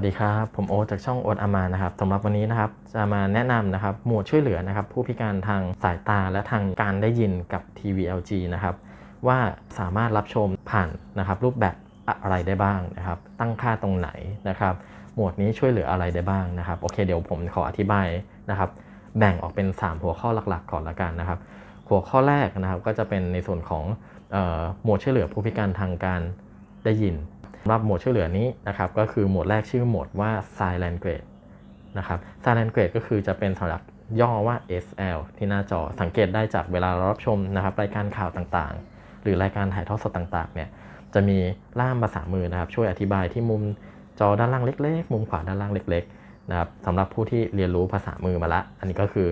วัสดีครับ ผมโอตจากช่องโอตอามานะครับสำหรับวันนี้นะครับจะมาแนะนำนะครับหมวดช่วยเหลือนะครับผู้พิการทางสายตาและทางการได้ยินกับทีวี LG นะครับว่าสามารถรับชมผ่านนะครับรูปแบบอะไรได้บ้างนะครับตั้งค่าตรงไหนนะครับหมวดนี้ช่วยเหลืออะไรได้บ้างนะครับโอเคเดี๋ยวผมขออธิบายนะครับแบ่งออกเป็น 3 หัวข้อหลักๆก่อนละกันนะครับหัวข้อแรกนะครับก็จะเป็นในส่วนของออหมวดช่วยเหลือผู้พิการทางการได้ยินำหรับโหมดช่วยเหลือนี้นะครับก็คือโหมดแรกชื่อโหมดว่า Sign Language นะครับ Sign Language ก็คือจะเป็นสำหรับย่อว่า SL ที่หน้าจอสังเกตได้จากเวลาเรารับชมนะครับรายการข่าวต่างๆ หรือรายการถ่ายทอดสดต่างๆเนี่ยจะมีล่ามภาษามือนะครับช่วยอธิบายที่มุมจอด้านล่างเล็ก ๆ มุมขวาด้านล่างเล็กๆนะครับสำหรับผู้ที่เรียนรู้ภาษามือมาละ อันนี้ก็คือ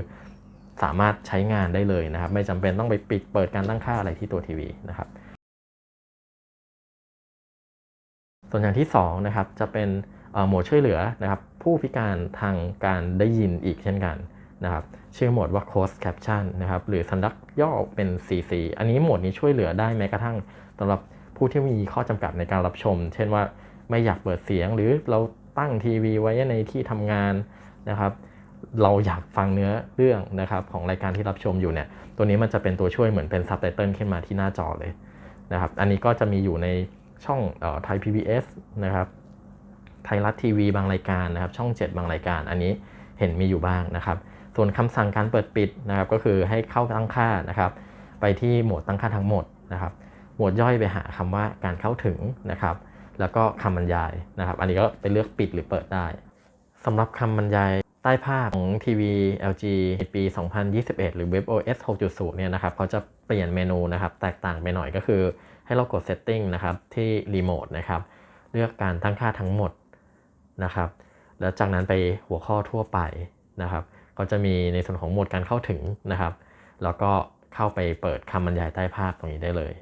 สามารถใช้งานได้เลยนะครับ ไม่จำเป็นต้องไปปิดเปิดการตั้งค่าอะไรที่ตัวทีวีนะครับ ส่วนอย่างที่2นะครับจะเป็นโหมดช่วยเหลือนะครับผู้พิการทางการได้ยินอีกเช่นกันนะครับชื่อโหมดว่า closed caption นะครับหรือสัญลักษณ์ย่อเป็น CC อันนี้โหมดนี้ช่วยเหลือได้แม้กระทั่งสำหรับผู้ที่มีข้อจำกัดในการรับชม เช่นว่าไม่อยากเปิดเสียงหรือเราตั้งทีวีไว้ในที่ทำงานนะครับเราอยากฟังเนื้อเรื่องนะครับของรายการที่รับชมอยู่เนี่ยตัวนี้มันจะเป็นตัวช่วยเหมือนเป็นซับไตเติลขึ้นมาที่หน้าจอเลยนะครับอันนี้ก็จะมีอยู่ใน ช่องไทย PBS นะครับไทยรัฐทีวีบางรายการนะครับ ช่อง 7 บางรายการ อันนี้เห็นมีอยู่บ้างนะครับ ส่วนคำสั่งการเปิดปิดนะครับ ก็คือให้เข้าตั้งค่านะครับ ไปที่โหมดตั้งค่าทั้งหมดนะครับ หมวดย่อยไปหาคำว่าการเข้าถึงนะครับ แล้วก็คำบรรยายนะครับ อันนี้ก็ไปเลือกปิดหรือเปิดได้สำหรับคำบรรยายใต้ภาพของทีวี LG ปี 2021 หรือ WebOS 6.0 เนี่ยนะครับเขาจะเปลี่ยนเมนูนะครับ แตกต่างไปหน่อยก็คือ ให้เรากด Setting นะครับที่รีโมทนะครับ เลือกการตั้งค่าทั้งหมดนะครับ แล้วจากนั้นไปหัวข้อทั่วไปนะครับ ก็จะมีในส่วนของโหมดการเข้าถึงนะครับ แล้วก็เข้าไปเปิดคำบรรยายใต้ภาพตรงนี้ได้เลย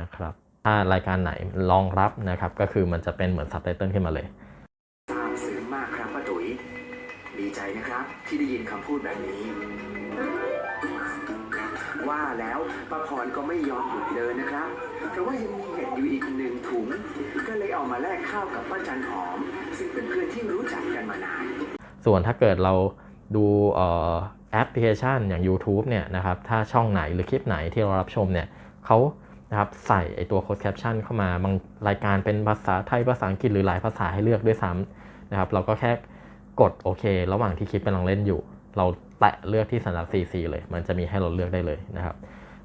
นะครับ ถ้ารายการไหนรองรับนะครับ ก็คือมันจะเป็นเหมือนซับไตเติลขึ้นมาเลยซาบซึ้งมากครับป้าตุ๋ยดีใจนะครับที่ได้ยินคำพูดแบบนี้ ว่าแล้วป้าพรก็ไม่ยอมหยุดเดินนะครับ เพราะว่ายังมีเห็ดอยู่อีกหนึ่งถุง ก็เลยเอามาแลกข้าวกับป้าจันหอม ซึ่งเป็นเพื่อนที่รู้จักกันมานาน ส่วนถ้าเกิดเราดูแอปพลิเคชันอย่าง YouTube เนี่ยนะครับ ถ้าช่องไหนหรือคลิปไหนที่เรารับชมเนี่ยเขานะครับใส่ไอตัว closed caption เข้ามาบางรายการเป็นภาษาไทยภาษาอังกฤษหรือหลายภาษาให้เลือกด้วยซ้ำนะครับ เราก็แค่กดโอเค ระหว่างที่คลิปกำลังเล่นอยู่ เราแตะเลือกที่สัญลักษณ์ CC เลย มันจะมีให้เราเลือกได้เลยนะครับ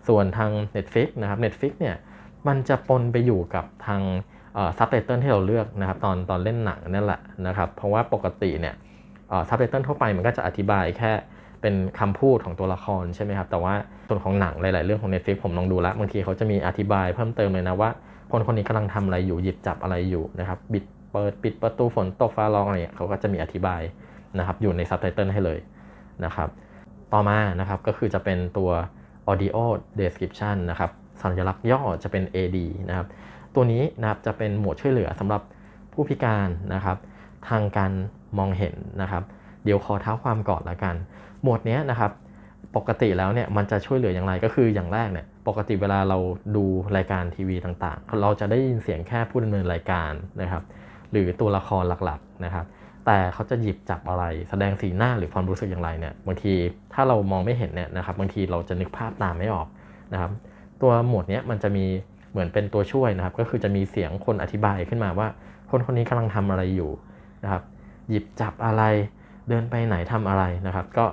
ส่วนทาง Netflix นะครับ Netflix เนี่ยมันจะปนไปอยู่กับทางซับไตเติลที่เราเลือกนะครับตอนตอนเล่นหนังนั่นแหละนะครับ เพราะว่าปกติเนี่ยซับไตเติลทั่วไปมันก็จะอธิบายแค่เป็นคำพูดของตัวละครใช่ไหมครับ แต่ว่าส่วนของหนังหลาย ๆ เรื่องของ Netflix ผมลองดูแล้วบางทีเขาจะมีอธิบายเพิ่มเติมเลยนะว่า คนคนนี้กำลังทำอะไรอยู่หยิบจับอะไรอยู่นะครับบิดเปิดปิดประตูฝนตกฟ้าร้องอะไรเนี่ยเขาก็จะมีอธิบายนะครับอยู่ในซับไตเติลให้เลย นะครับ ต่อมานะครับก็คือจะเป็นตัว audio description นะครับสัญลักษณ์ย่อจะเป็น AD นะครับ ตัวนี้นะครับจะเป็นหมวดช่วยเหลือสำหรับผู้พิการนะครับ ทางการมองเห็นนะครับ เดี๋ยวขอเท้าความก่อนละกัน หมวดนี้นะครับ ปกติแล้วเนี่ยมันจะช่วยเหลืออย่างไรก็คืออย่างแรกเนี่ยปกติเวลาเราดูรายการทีวีต่างๆ เราจะได้ยินเสียงแค่ผู้ดำเนินรายการนะครับ หรือตัวละครหลักๆนะครับ แต่เขาจะหยิบจับอะไร แสดงสีหน้าหรือความรู้สึกอย่างไรเนี่ยบางทีถ้าเรามองไม่เห็นเนี่ยนะครับบางทีเราจะนึกภาพตามไม่ออกนะครับ ตัวหมวดเนี้ยมันจะมีเหมือนเป็นตัวช่วยนะครับ ก็คือจะมีเสียงคนอธิบายขึ้นมาว่า คนคนนี้กำลังทำอะไรอยู่นะครับ หยิบจับอะไรเดินไปไหนทำอะไรนะครับ ก็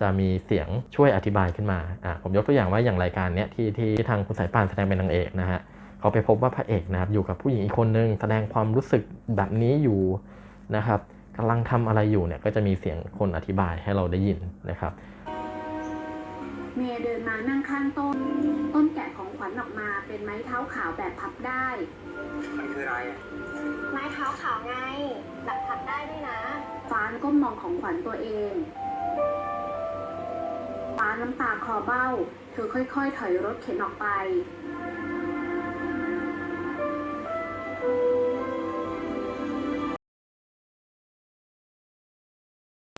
จะมีเสียงช่วยอธิบายขึ้นมาอะผมยกตัวอย่างว่าอย่างรายการเนี้ยที่ที่ทางคุณสายป่านแสดงเป็นนางเอกนะฮะเขาไปพบว่าพระเอกนะครับอยู่กับผู้หญิงอีกคนนึงแสดงความรู้สึกแบบนี้อยู่นะครับ กำลังทำอะไรอยู่เนี่ยก็จะมีเสียงคนอธิบายให้เราได้ยินนะครับ เมย์เดินมานั่งข้างต้น ต้นแกะของขวัญออกมาเป็นไม้เท้าขาวแบบพับได้ มันคืออะไรอะไม้เท้าขาวไงแบบพับได้ด้วยนะ ฟ้านก้มมองของขวัญตัวเองฟ้าน้ำตาคลอเบ้า เธอค่อยๆ ถอยรถเข็นออกไป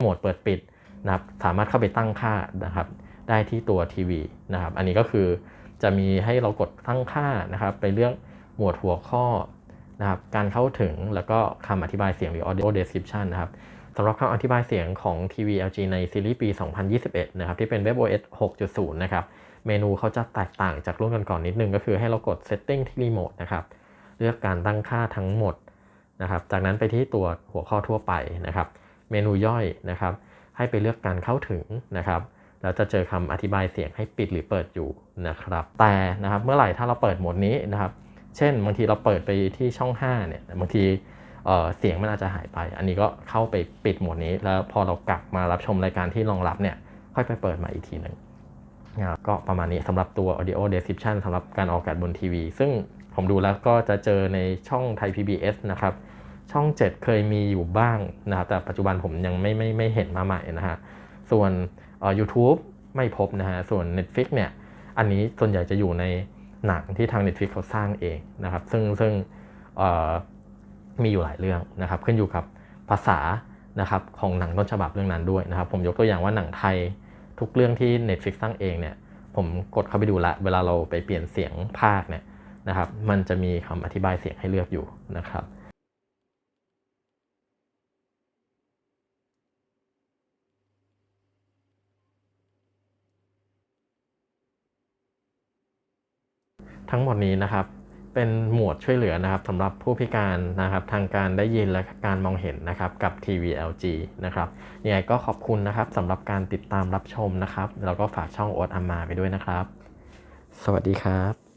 โหมดเปิดปิดนะครับสามารถเข้าไปตั้งค่านะครับได้ที่ตัวทีวีนะครับอันนี้ก็คือจะมีให้เรากดตั้งค่านะครับไปเลือกหมวดหัวข้อนะครับการเข้าถึงแล้วก็คำอธิบายเสียงหรือ audio description นะครับสำหรับคำอธิบายเสียงของทีวี LG ในซีรีส์ปี 2021 นะครับที่เป็น WebOS 6.0 นะครับเมนูเขาจะแตกต่างจากรุ่นก่อนๆนิดนึงก็คือให้เรากด setting ที่รีโมทนะครับเลือกการตั้งค่าทั้งหมดนะครับจากนั้นไปที่ตัวหัวข้อทั่วไปนะครับ เมนูย่อยนะครับ ให้ไปเลือกการเข้าถึงนะครับแล้วจะเจอคำอธิบายเสียงให้ปิดหรือเปิดอยู่นะครับ แต่นะครับเมื่อไหร่ถ้าเราเปิดโหมดนี้นะครับ เช่นบางทีเราเปิดไปที่ช่อง5เนี่ยบางทีเออเสียงมันอาจจะหายไป อันนี้ก็เข้าไปปิดโหมดนี้ แล้วพอเรากลับมารับชมรายการที่รองรับเนี่ยค่อยไปเปิดใหม่อีกทีหนึ่งนะครับก็ประมาณนี้สำหรับตัว audio description สำหรับการออกอากาศบนทีวี ซึ่งผมดูแล้วก็จะเจอในช่องไทย PBS นะครับ ช่อง 7 เคยมีอยู่บ้างนะครับแต่ปัจจุบันผมยังไม่ไม่ไม่เห็นมาใหม่นะฮะส่วนเอ่อ u t u b e ไม่พบนะฮะส่วน Netflix เนี่ยอันนี้ส่วนใหญ่จะอยู่ในหนังที่ทาง Netflix เขาสร้างเองนะครับซึ่งซึ่งเอ่อมีอยู่หลายเรื่องนะครับขึ้นอยู่กับภาษานะครับของหนังต้นฉบับเรื่องนั้นด้วยนะครับ ผมยกตัวอย่างว่าหนังไทยทุกเรื่องที่ Netflix สร้างเองเนี่ยผมกดเข้าไปดูละ เวลาเราไปเปลี่ยนเสียงภาคเนี่ยนะครับ มันจะมีคำอธิบายเสียงให้เลือกอยู่นะครับ ทั้งหมดนี้นะครับ เป็นหมวดช่วยเหลือนะครับสำหรับผู้พิการนะครับทางการได้ยินและการมองเห็นนะครับกับทีวี LG นะครับยังไงก็ขอบคุณนะครับสำหรับการติดตามรับชมนะครับ แล้วก็ฝากช่องโอ๊ตอามาไปด้วยนะครับ สวัสดีครับ